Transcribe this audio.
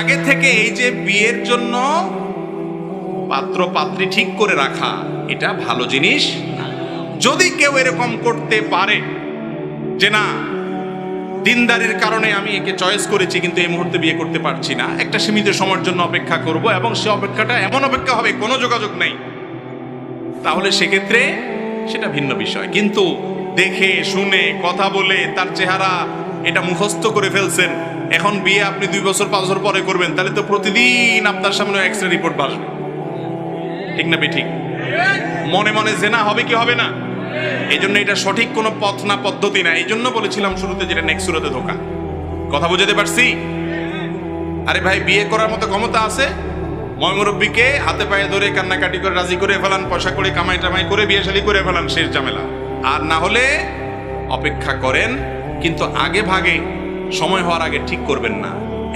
আগে থেকে এই যে বিয়ের জন্য পাত্র পাত্রী ঠিক করে রাখা, এটা ভালো জিনিস? যদি কেউ এরকম করতে পারে যে না, দিনদারির কারণে আমি একে চয়েস করেছি কিন্তু এই মুহূর্তে বিয়ে করতে পারছি না, একটা সীমিত সময়ের জন্য অপেক্ষা করব এবং সে অপেক্ষাটা এমন অপেক্ষা হবে, কোনো যোগাযোগ নেই। তাহলে সেক্ষেত্রে সেটা ভিন্ন বিষয়। কিন্তু দেখে, শুনে, কথা বলে তার চেহারা এটা মুখস্থ করে ফেলছেন। এখন বিয়ে আপনি দুই বছর, পাঁচ বছর পরে করবেন, তাহলে তো প্রতিদিন আপনার সামনে এক্স রে রিপোর্ট ভাসবে ঠিক না ঠিক মনে মনে জেনা হবে কি হবে না? এই জন্য এটা সঠিক কোনো পথ না, পদ্ধতি না। এই জন্য বলেছিলাম শুরুতে যেটা নেক্সট সুরতে ধোকা। কথা বুঝাতে পারছি? আরে ভাই, বিয়ে করার মতো ক্ষমতা আছে? ময়মুরব্বীকে হাতে পায়ে ধরে কান্নাকাটি করে, রাজি করে ফেলান, পয়সা করে কামাই টামাই করে, বিয়ে শাদী করে ফেলান, শেষ ঝামেলা। আর না হলে অপেক্ষা করেন কিন্তু আগে ভাগে সময় হওয়ার আগে ঠিক করবেন না।